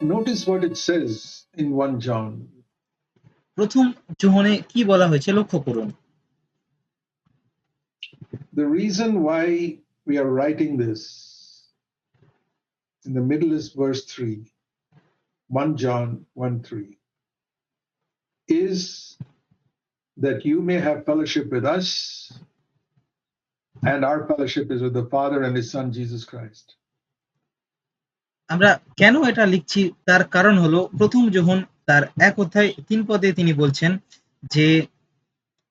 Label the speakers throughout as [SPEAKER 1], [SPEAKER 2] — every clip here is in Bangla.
[SPEAKER 1] notice what it says in 1 John.
[SPEAKER 2] প্রথম যোহনে কি বলা হয়েছে লক্ষ্য করুন
[SPEAKER 1] The reason why we are writing this in the middle is verse 3, 1 John 1 3, is that you may have fellowship with us, and our fellowship is with the Father and His Son Jesus Christ.
[SPEAKER 2] আমরা কেন এটা লিখছি তার কারণ হলো, প্রথম যোহন তার এক অধ্যায় তিন পদে তিনি বলছেন যে,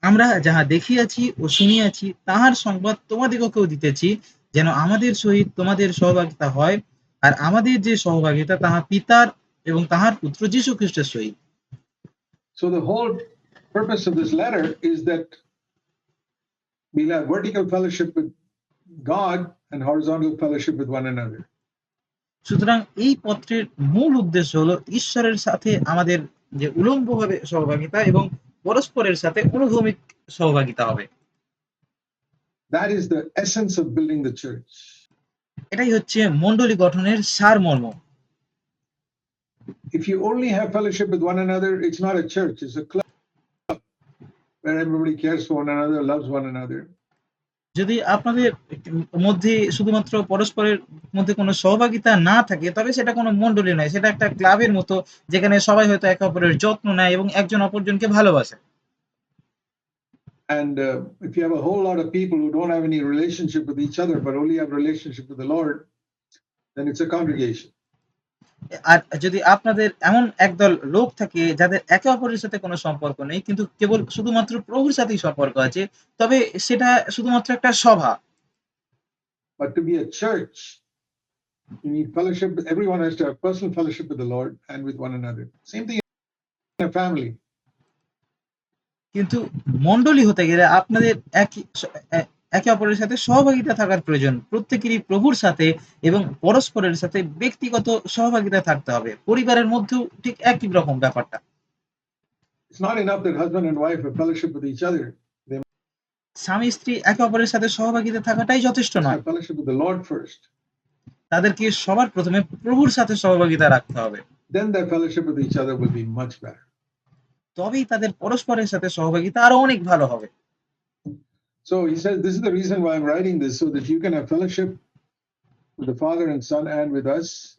[SPEAKER 2] আমরা যাহা দেখিয়াছি ও শুনিয়াছি, তাহার সংবাদ তোমাদিগকেও দিতেছি, যেন আমাদের সহিত তোমাদের সহভাগিতা হয়, আর আমাদের যে সহভাগিতা, তাহা পিতার এবং তাহার পুত্র যীশু খ্রিস্টের সহিত
[SPEAKER 1] So the whole purpose of this letter is that we'll have vertical fellowship with God and horizontal fellowship with one another.
[SPEAKER 2] সুতরাং এই পত্রের মূল উদ্দেশ্য হলো ঈশ্বরের সাথে আমাদের যে উলম্বভাবে সহভাগিতা এবং পরস্পরের সাথে অনুভূমিক সহভাগিতা হবে
[SPEAKER 1] That is the essence of building the church.
[SPEAKER 2] এটাই হচ্ছে মণ্ডলী গঠনের সারমর্ম
[SPEAKER 1] If you only have fellowship with one another, it's not a church, it's a club where everybody cares for one another, loves one another.
[SPEAKER 2] যদি আপনাদের মধ্যে শুধুমাত্র পরস্পরের মধ্যে কোনো সহভাগিতা না থাকে তবে সেটা কোনো মণ্ডলী নয় সেটা একটা ক্লাবের মতো যেখানে সবাই হয়তো একে অপরের যত্ন নেয় এবং একজন অপরজনকে ভালোবাসে
[SPEAKER 1] And uh, if you have a whole lot of people who don't have any relationship with each other, but only have relationship with the Lord, then it's a congregation.
[SPEAKER 2] আর যদি আপনাদের এমন একদল লোক থাকে যাদের একে অপরের সাথে কোনো সম্পর্ক নেই কিন্তু কেবল শুধুমাত্র প্রভুর সাথেই সম্পর্ক আছে তবে সেটা শুধুমাত্র একটা সভা
[SPEAKER 1] But to be a church, you need fellowship. Everyone has to have personal fellowship with the Lord and with one another. Same thing in a family.
[SPEAKER 2] কিন্তু মণ্ডলী হতে গেলে আপনাদের একই একে অপরের সাথে সহভাগিতা থাকার প্রয়োজন। প্রত্যেকেরই প্রভুর সাথে এবং পরস্পরের সাথে ব্যক্তিগত সহভাগিতা থাকতে হবে। পরিবারের মধ্যেও ঠিক একই রকম ব্যাপারটা. স্বামী স্ত্রী একে অপরের সাথে সহভাগিতা থাকাটাই যথেষ্ট নয়। তাদেরকে সবার প্রথমে প্রভুর সাথে সহভাগিতা রাখতে হবে।
[SPEAKER 1] Then their fellowship with each other will be much better.
[SPEAKER 2] তবেই তাদের পরস্পরের সাথে সহভাগিতা আরও অনেক ভালো হবে।
[SPEAKER 1] So he says, This is the reason why I'm writing this, so that you can have fellowship with the Father and Son and with us.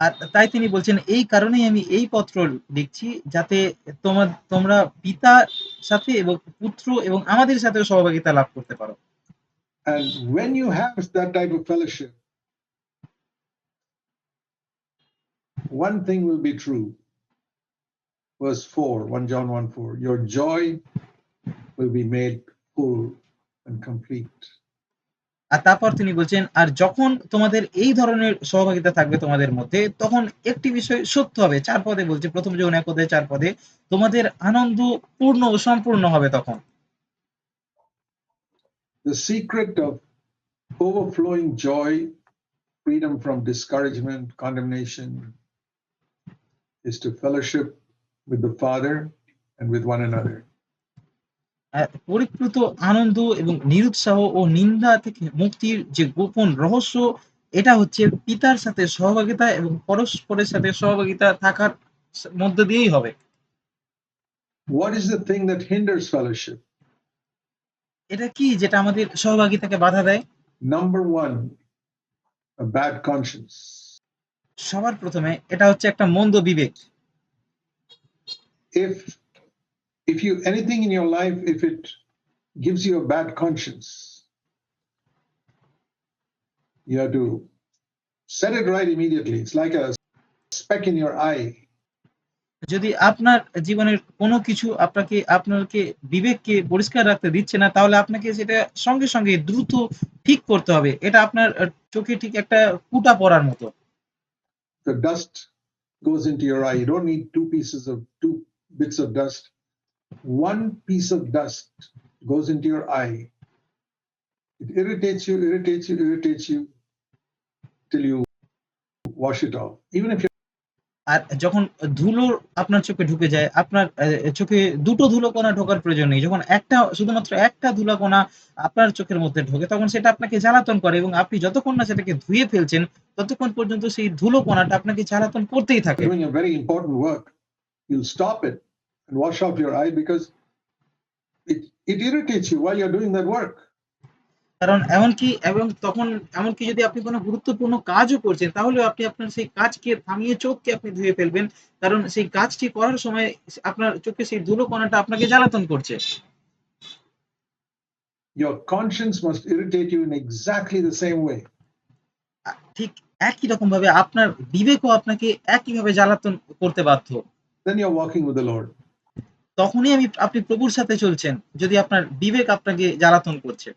[SPEAKER 2] আর তাই তিনি বলছেন এই কারণেই আমি এই পত্র লিখছি যাতে তোমার তোমরা পিতার সাথে এবং পুত্র এবং আমাদের সাথে সহভাগিতা লাভ করতে পারো
[SPEAKER 1] And when you have that type of fellowship, one thing will be true. Verse 4, 1 John 1 4, your joy will be made full and complete.
[SPEAKER 2] আর তারপর তিনি বলছেন আর যখন তোমাদের এই ধরনের সহভাগিতা থাকবে তোমাদের মধ্যে তখন একটি বিষয় সত্য হবে চার পদে বলছে প্রথম যৌন এক পদে চার পদে তোমাদের আনন্দ পূর্ণ ও সম্পূর্ণ হবে তখন
[SPEAKER 1] The secret of overflowing joy, freedom from discouragement, condemnation, is to fellowship with the Father and with one another.
[SPEAKER 2] পরিপ্লুত আনন্দ এবং নিরুৎসাহ ও নিন্দা থেকে মুক্তির যে গোপন রহস্য এটা হচ্ছে পিতার সাথে সহভাগিতা এবং পরস্পরের সাথে সহভাগিতা থাকার মধ্য দিয়েই হবে? এটা কি যেটা আমাদের সহভাগিতাকে বাধা দেয়
[SPEAKER 1] Number ওয়ান bad conscience.
[SPEAKER 2] সবার প্রথমে এটা হচ্ছে একটা মন্দ বিবেক
[SPEAKER 1] If if you anything in your life, if it gives you a bad conscience, you have to set it right immediately. It's like a speck in your eye.
[SPEAKER 2] যদি আপনার জীবনের কোনো কিছু আপনাকে আপনাকে বিবেককে পরিষ্কার রাখতে দিচ্ছে না তাহলে আপনাকে সেটা সঙ্গে সঙ্গে দ্রুত ঠিক করতে হবে এটা আপনার আহ, চোখে ঠিক একটা কুটা পড়ার মতো
[SPEAKER 1] The dust goes into your eye. You don't need two pieces of two bits of dust. One piece of dust goes into your eye. It irritates you, irritates you, irritates you till you wash it off. Even if
[SPEAKER 2] আর যখন ধুলো আপনার চোখে ঢুকে যায়, আপনার চোখে ২ টো ধুলো কণা ঢোকার প্রয়োজন নেই। যখন একটা শুধুমাত্র একটা ধুলা কণা আপনার চোখের মধ্যে ঢোকে, তখন সেটা আপনাকে জ্বালাতন করে এবং আপনি যতক্ষণ না সেটাকে ধুয়ে ফেলছেন, ততক্ষণ পর্যন্ত সেই ধুলো কণাটা আপনাকে জ্বালাতন করতেই থাকে।
[SPEAKER 1] doing a very important work, you'll stop it and wash off your eye because it, it irritates you while you're doing that work.
[SPEAKER 2] কারণ এমনকি এবং তখন এমনকি যদি আপনি কোনো গুরুত্বপূর্ণ কাজও করছেন, তাহলেও আপনি আপনার সেই কাজকে থামিয়ে চোখকে আপনি ধুয়ে ফেলবেন। কারণ সেই কাজটি করার সময় আপনার চোখে সেই ধুলো কণাটা আপনাকে জ্বালাতন করছে।
[SPEAKER 1] Your conscience must irritate you in exactly the same way.
[SPEAKER 2] ঠিক একই রকম ভাবে আপনার বিবেকও আপনাকে একই ভাবে জ্বালাতন করতে বাধ্য।
[SPEAKER 1] Then you're walking with the Lord.
[SPEAKER 2] তখনই আমি আপনি প্রভুর সাথে চলছেন যদি আপনার বিবেক আপনাকে জ্বালাতন করছে।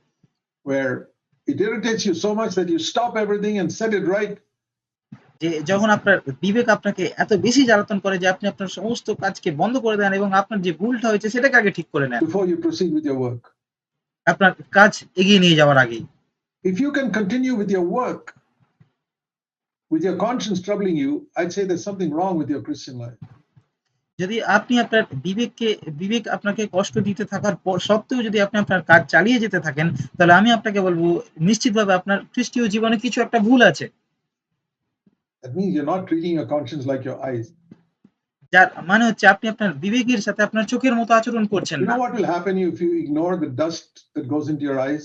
[SPEAKER 2] যে যখন আপনার বিবেক আপনাকে এত বেশি জ্বালাতন করে যে আপনি আপনার সমস্ত কাজকে বন্ধ করে দেন এবং আপনার যে ভুলটা হয়েছে সেটাকে আগে ঠিক করে নেন।
[SPEAKER 1] Before you proceed with work
[SPEAKER 2] আপনার কাজ এগিয়ে নিয়ে যাওয়ার আগে
[SPEAKER 1] if you can continue with your work with your conscience troubling you I say that something wrong
[SPEAKER 2] যদি আপনি আপনার বিবেককে বিবেক আপনাকে কষ্ট দিতে থাকার পর সত্ত্বেও যদি আপনি আপনার কাজ চালিয়ে যেতে থাকেন, তাহলে আমি আপনাকে বলব নিশ্চিতভাবে আপনার খ্রিস্টীয় জীবনে কিছু একটা ভুল আছে।
[SPEAKER 1] That means you're not treating your conscience like your eyes.
[SPEAKER 2] যার মানে হচ্ছে আপনি আপনার বিবেকের সাথে আপনার চোখের মতো আচরণ করছেন না।
[SPEAKER 1] what will happen if you ignore the dust that goes into your eyes?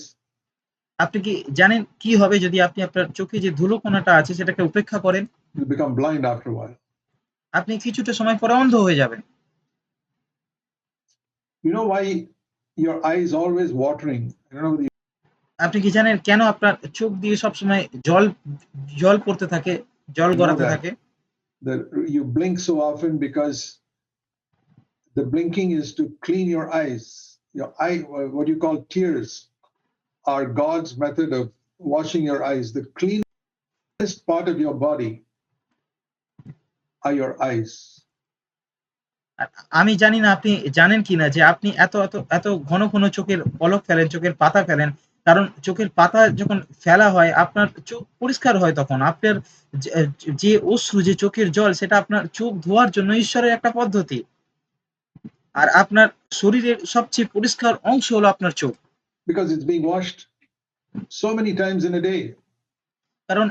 [SPEAKER 2] আপনি কি জানেন কি হবে যদি আপনি আপনার চোখে যে ধুলো কণাটা আছে সেটাকে উপেক্ষা করেন?
[SPEAKER 1] You'll become blind after a while.
[SPEAKER 2] আপনি কিছুটা সময় পরে অন্ধ হয়ে যাবেন।
[SPEAKER 1] You know why your eye is always watering? I don't know whether you
[SPEAKER 2] আপনি কি জানেন কেন আপনার চোখ দিয়ে সবসময় জল জল পড়তে থাকে, জল
[SPEAKER 1] know
[SPEAKER 2] গড়াতে
[SPEAKER 1] that.
[SPEAKER 2] থাকে?
[SPEAKER 1] that you blink so often because the blinking is to clean your eyes. Your eye, what you call tears, are God's method of washing your eyes. The cleanest part of your body are your eyes.
[SPEAKER 2] আমি জানি না আপনি জানেন কিনা যে আপনি এত, এত, এত ঘন, ঘন চোখের পলক ফেলেন, চোখের পাতা ফেলেন। কারণ চোখের পাতা যখন ফেলা হয় আপনার চোখ পরিষ্কার হয় তখন। আপনার যে অশ্রু যে চোখের জল সেটা আপনার চোখ ধোয়ার জন্য ঈশ্বরের একটা পদ্ধতি। আর আপনার শরীরের সবচেয়ে পরিষ্কার অংশ হলো আপনার চোখ।
[SPEAKER 1] Because it's being washed so many times in a day,
[SPEAKER 2] কারণ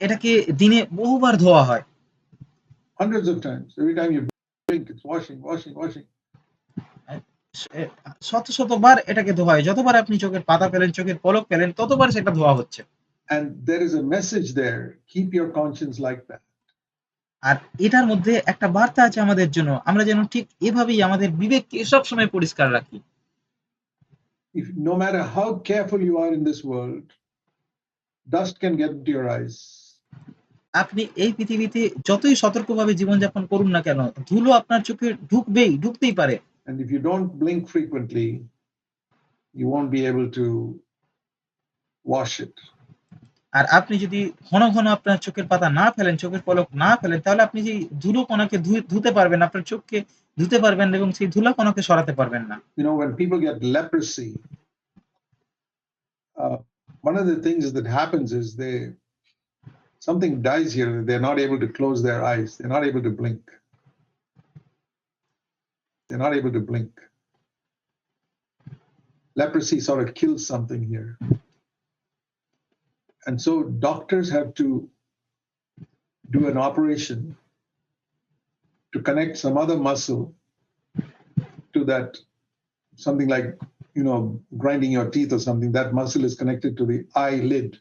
[SPEAKER 2] এটাকে দিনে বহুবার ধোয়া হয়।
[SPEAKER 1] Hundreds of times. Every time you blink, it's washing, washing, washing.
[SPEAKER 2] শত, শতবার এটাকে ধোয়া হয়। যতবার আপনি চোখের পাতা ফেলেন, চোখের পলক ফেলেন, ততবার সেটা ধোয়া হচ্ছে।
[SPEAKER 1] And there is a message there. Keep your conscience like that.
[SPEAKER 2] আর এটার মধ্যে একটা বার্তা আছে আমাদের জন্য। আমরা যেন ঠিক এভাবেই আমাদের বিবেককে সবসময় পরিষ্কার রাখি।
[SPEAKER 1] if no matter how careful you are in this world, dust can get into your eyes.
[SPEAKER 2] আপনি এই পৃথিবীতে যতই সতর্কভাবে জীবনযাপন করুন না কেন, ধুলো আপনার চোখে ঢুকবেই, ঢুকতেই পারে।
[SPEAKER 1] And if you don't blink frequently, you won't be able to wash it.
[SPEAKER 2] আর আপনি যদি ঘন, ঘন আপনার চোখের পাতা না ফেলেন, চোখের পলক না ফেলেন, তাহলে আপনি যে ধুলো কণাকে ধুতে পারবেন আপনার চোখকে ধুতে পারবেন এবং সেই ধুলা কণাকে সরাতে পারবেন না।
[SPEAKER 1] You know, when people get leprosy, uh, one of the things that happens is they something dies here. They're not able to close their eyes. They're not able to blink. They're not able to blink. Leprosy sort of kills something here. And so doctors have to do an operation to connect some other muscle to that something like you know grinding your teeth or something that muscle is connected to the eyelid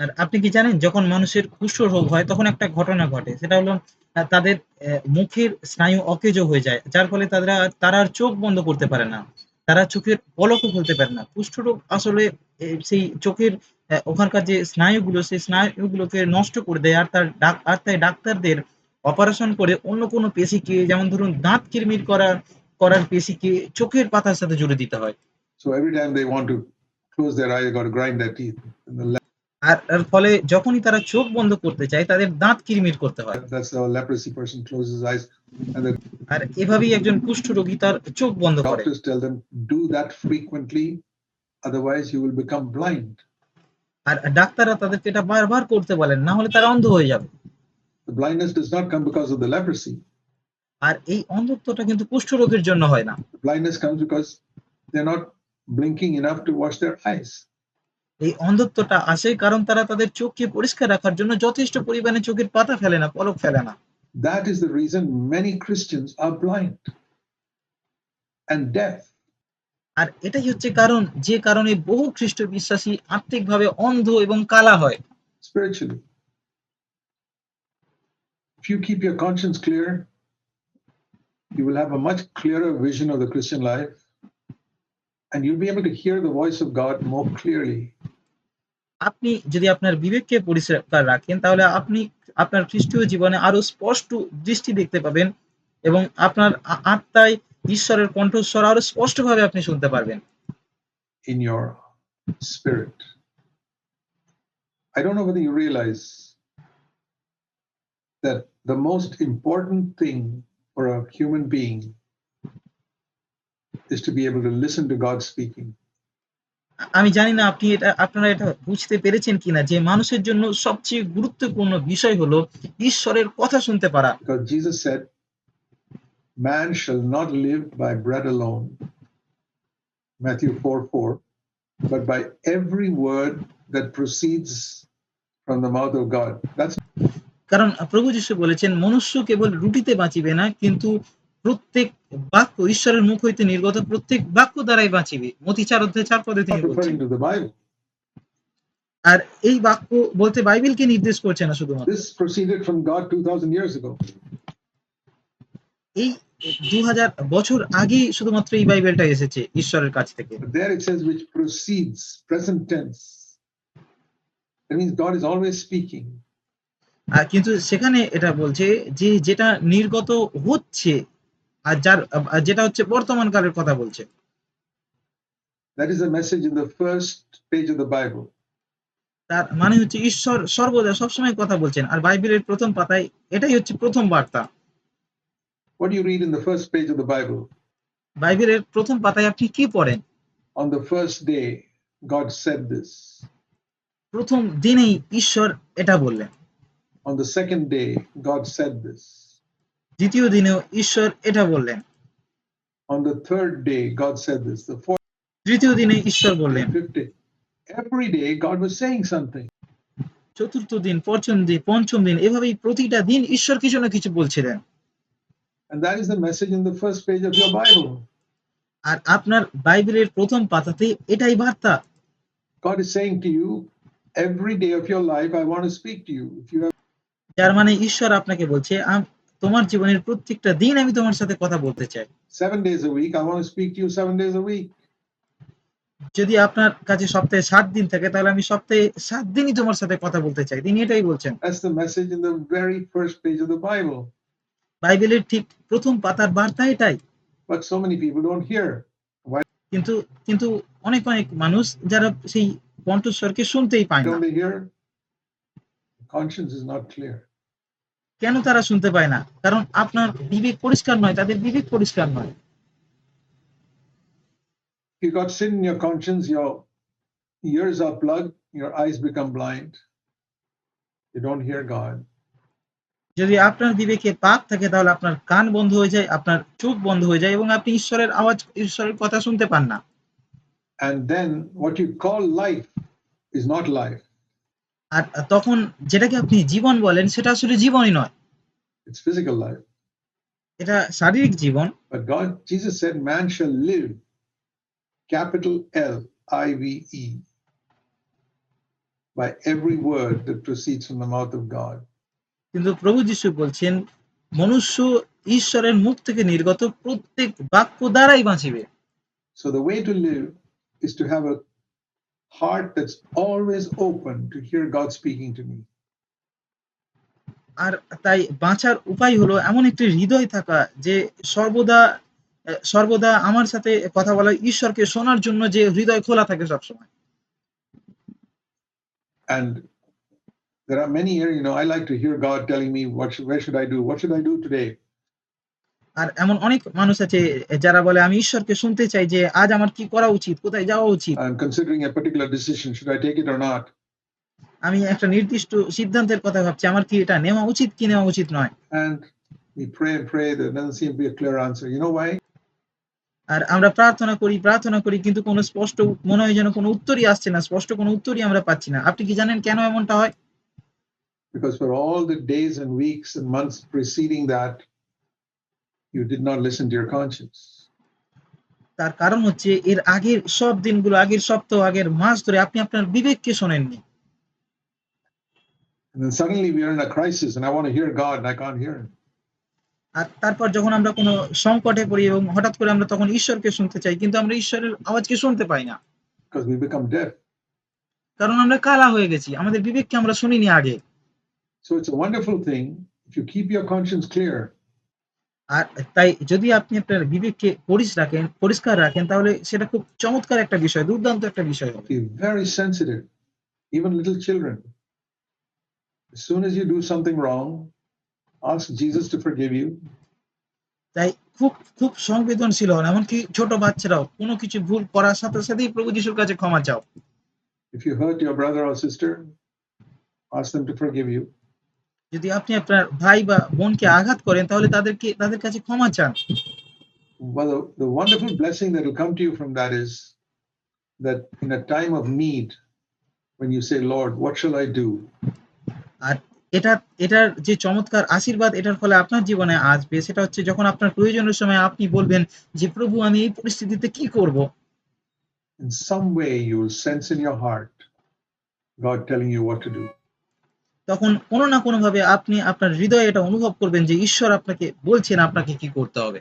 [SPEAKER 2] আর আপনি কি জানেন, যখন মানুষের কুষ্ঠ রোগ হয়, তখন একটা ঘটনা ঘটে। সেটা হলো তাদের মুখের স্নায়ু অকেজো হয়ে যায়। যার ফলে তারা তারা আর চোখ বন্ধ করতে পারে না। তারা চোখের পলকও খুলতে পারে না। কুষ্ঠ রোগ আসলে সেই চোখের ওখানকার যে স্নায়ুগুলো, সেই স্নায়ুগুলোকে নষ্ট করে দেয়। আর তার আর তাই ডাক্তারদের অপারেশন করে অন্য কোনো পেশিকে, যেমন ধরুন, দাঁত কিরমির করা, করার পেশিকে চোখের পাতার সাথে জুড়ে দিতে হয়। আর এর ফলে যখনই তারা চোখ বন্ধ করতে চায় তাদের দাঁত কিরমির করতে হয়। আর এভাবেই একজন কুষ্ঠরোগী তার চোখ বন্ধ করে।
[SPEAKER 1] you will become blind
[SPEAKER 2] আর ডাক্তাররা তাদেরকে এটা বারবার করতে বলেন। না হলে তারা অন্ধ হয়ে যাবে।
[SPEAKER 1] The blindness does not come because of the leprosy.
[SPEAKER 2] আর এই অন্ধত্বটা কিন্তু কুষ্ঠরোগের জন্য হয় না
[SPEAKER 1] blindness comes because they're not blinking enough to wash their eyes.
[SPEAKER 2] এই অন্ধত্বটা আসে কারণ তারা তাদের চোখকে পরিষ্কার রাখার জন্য যথেষ্ট পরিমাণে চোখের পাতা ফেলে না পলক ফেলে না
[SPEAKER 1] That is the reason many Christians are blind and deaf.
[SPEAKER 2] আর এটাই হচ্ছে কারণ যে কারণে বহু খ্রিস্ট বিশ্বাসী আত্মিকভাবে অন্ধ এবং কালা হয়
[SPEAKER 1] spiritually. If you keep your conscience clear, you will have a much clearer vision of the Christian life and you'll be able to hear the voice of God more clearly.
[SPEAKER 2] আপনি যদি আপনার বিবেককে পরিষ্কার রাখেন তাহলে আপনি আপনার খ্রিস্টীয় জীবনে আরো স্পষ্ট দৃষ্টি দেখতে পাবেন এবং আপনার আ- আত্মায় ঈশ্বরের কণ্ঠস্বর আরো স্পষ্টভাবে আপনি শুনতে পারবেন
[SPEAKER 1] in your spirit. I don't know whether you realize that the most important thing for a human being is to be able to listen to God speaking.
[SPEAKER 2] আমি জানি না আপনি এটা আপনারা এটা বুঝতে পেরেছেন কিনা যে মানুষের জন্য সবচেয়ে গুরুত্বপূর্ণ বিষয় হলো ঈশ্বরের কথা শুনতে পারা
[SPEAKER 1] Jesus said, Man shall not live by bread alone, Matthew 4 4, but by every word that proceeds from the mouth of God. That's
[SPEAKER 2] কারণ প্রভু যিশু বলেছেন মনুষ্য কেবল রুটিতে বাঁচিবে না কিন্তু প্রত্যেক বাক্য ঈশ্বরের মুখ হইতে নির্গত প্রত্যেক বাক্য দ্বারাই বাঁচিবে মতি চার অধ্যায় চার পদে তিনি বলছেন. আর এই বাক্য বলতে বাইবেলকে নির্দেশ করছে না শুধুমাত্র
[SPEAKER 1] This proceeded from God 2,000 years ago.
[SPEAKER 2] এই দু হাজার বছর আগেই শুধুমাত্র এই বাইবেলটা এসেছে ঈশ্বরের কাছ থেকে
[SPEAKER 1] there it says, which proceeds, present tense. That means God is always speaking.
[SPEAKER 2] আর কিন্তু সেখানে এটা বলছে যে যেটা নির্গত হচ্ছে আর যার যেটা হচ্ছে বর্তমান কালের কথা বলছে
[SPEAKER 1] That is a message in the first page of the Bible.
[SPEAKER 2] তার মানে হচ্ছে ঈশ্বর সর্বদা সবসময় কথা বলছেন আর বাইবেলের প্রথম পাতায় এটাই হচ্ছে প্রথম বার্তা
[SPEAKER 1] What do you read in the first page of the Bible?
[SPEAKER 2] বাইবেলের প্রথম পাতায় আপনি কি পড়েন
[SPEAKER 1] On the first day, God said this.
[SPEAKER 2] প্রথম দিনেই ঈশ্বর এটা বললেন
[SPEAKER 1] On the second day, God said this.
[SPEAKER 2] দ্বিতীয় দিনেও ঈশ্বর এটা বললেন
[SPEAKER 1] On the third day, God said this. The fourth
[SPEAKER 2] তৃতীয় দিনে ঈশ্বর বললেন.
[SPEAKER 1] Every day, God was saying something.
[SPEAKER 2] চতুর্থ দিন পঞ্চম দিন পঞ্চম দিন এভাবেই প্রতিটা দিন ঈশ্বর কিছু না কিছু বলছিলেন
[SPEAKER 1] And that is the message in the first page of your Bible.
[SPEAKER 2] আর আপনার বাইবেলের প্রথম পাতাতে এটাই বার্তা
[SPEAKER 1] God is saying to you, every day of your life, I want to speak to you. If you have
[SPEAKER 2] যার মানে ঈশ্বর আপনাকে বলছে "আম- তোমার জীবনের প্রত্যেকটা দিন আমি তোমার সাথে কথা বলতে চাই। যদি আপনার কাছে সপ্তাহে সাত দিন থাকে তাহলে আমি সপ্তাহে সাত দিনই তোমার সাথে কথা বলতে চাই। তিনি এটাই বলছেন। বাইবেলের ঠিক প্রথম পাতার বার্তা এটাই। কিন্তু কিন্তু অনেক অনেক মানুষ যারা সেই কণ্ঠস্বরকে শুনতেই পায় না।
[SPEAKER 1] Conscience is not clear.
[SPEAKER 2] কেন তারা শুনতে পায় না কারণ আপনার বিবেক পরিষ্কার নয় তাদের বিবেক পরিষ্কার নয়
[SPEAKER 1] you got sin in your conscience, your ears are plugged, your eyes become blind. You don't hear God.
[SPEAKER 2] যদি আপনার বিবেকে পাপ থাকে তাহলে আপনার কান বন্ধ হয়ে যায় আপনার চোখ বন্ধ হয়ে যায় এবং আপনি ঈশ্বরের আওয়াজ ঈশ্বরের কথা শুনতে পান না
[SPEAKER 1] And then what you call life is not life,
[SPEAKER 2] আর তখন যেটাকে আপনি জীবন বলেন সেটা আসলে জীবনই নয়।
[SPEAKER 1] ইটস ফিজিক্যাল লাইফ
[SPEAKER 2] এটা শারীরিক জীবন।
[SPEAKER 1] But God Jesus said man shall live capital L I V E by every word that proceeds from the mouth of God
[SPEAKER 2] কিন্তু প্রভু যিশু বলছেন মনুষ্য ঈশ্বরের মুখ থেকে নির্গত প্রত্যেক বাক্য দ্বারাই বাঁচবে।
[SPEAKER 1] So the way to live is to have a heart that's always open to hear God speaking to me.
[SPEAKER 2] আর তাই বাঁচার উপায় হলো এমন একটি হৃদয় থাকা যে সর্বদা আহ, সর্বদা আমার সাথে কথা বলা ঈশ্বরকে শোনার জন্য যে হৃদয় খোলা থাকে সবসময়
[SPEAKER 1] And there are many here, you know, I like to hear God telling me, what should, where should I do? What should I do today?
[SPEAKER 2] আর এমন অনেক মানুষ আছে যারা বলে আমি ঈশ্বরকে শুনতে চাই যে আজ আমার কি করা উচিত কোথায় যাওয়া উচিত
[SPEAKER 1] I'm considering a particular decision. Should I take it or not?
[SPEAKER 2] আমি একটা নির্দিষ্ট সিদ্ধান্তের কথা ভাবছি আমার কি এটা নেওয়া উচিত কি নেওয়া উচিত নয়
[SPEAKER 1] And we pray and pray. There doesn't seem to be a clear answer. You know why?
[SPEAKER 2] আর আমরা প্রার্থনা করি প্রার্থনা করি কিন্তু কোনো স্পষ্ট মনে হয় যেন কোনো উত্তরই আসছে না স্পষ্ট কোনো উত্তরই আমরা পাচ্ছি না আপনি কি জানেন কেন এমনটা হয়
[SPEAKER 1] Because for all the days and weeks and months preceding that, you did not listen to your conscience.
[SPEAKER 2] তার কারণ হচ্ছে এর আগের সব দিনগুলো আগের সপ্তাহ আগের মাস ধরে আপনি আপনার বিবেককে শোনেননি
[SPEAKER 1] And then suddenly we are in a crisis and I want to hear God and I can't hear him.
[SPEAKER 2] আর তারপর যখন আমরা কোনো সংকটে পড়ি এবং হঠাৎ করে আমরা তখন ঈশ্বরকে শুনতে চাই কিন্তু আমরা ঈশ্বরের আওয়াজকে শুনতে পাই না
[SPEAKER 1] because we become deaf.
[SPEAKER 2] কারণ আমরা কালা হয়ে গেছি আমাদের বিবেককে আমরা শুনিনি আগে
[SPEAKER 1] So it's a wonderful thing if you keep your conscience clear
[SPEAKER 2] আর তাই যদি আপনি আপনার বিবেককে রাখেন পরিষ্কার রাখেন তাহলে সেটা খুব চমৎকার একটা বিষয় দুর্দান্ত একটা বিষয়
[SPEAKER 1] very sensitive even little children soon as you do something wrong ask Jesus to forgive you
[SPEAKER 2] তাই খুব খুব সংবেদনশীল হন এমনকি ছোট বাচ্চারাও কোনো কিছু ভুল করার সাথে সাথেই প্রভু যিশুর কাছে ক্ষমা চাও।
[SPEAKER 1] If you hurt your brother or sister ask them to forgive you
[SPEAKER 2] যদি আপনি আপনার ভাই বা বোনকে আঘাত করেন তাহলে তাদেরকে তাদের কাছে ক্ষমা চান
[SPEAKER 1] Well, the, the wonderful blessing that will come to you from that is that in a time of need, when you say, Lord, what shall I do?
[SPEAKER 2] আর এটা এটার যে চমৎকার আশীর্বাদ এটার ফলে আপনার জীবনে আসবে সেটা হচ্ছে যখন আপনার প্রয়োজনের সময় আপনি বলবেন যে প্রভু আমি এই পরিস্থিতিতে কি করব
[SPEAKER 1] In some way, you will sense in your heart God telling you what to do.
[SPEAKER 2] তখন কোনো না কোনো ভাবে আপনি আপনার হৃদয়ে এটা অনুভব করবেন যে ঈশ্বর আপনাকে বলছেন আপনাকে কি করতে হবে।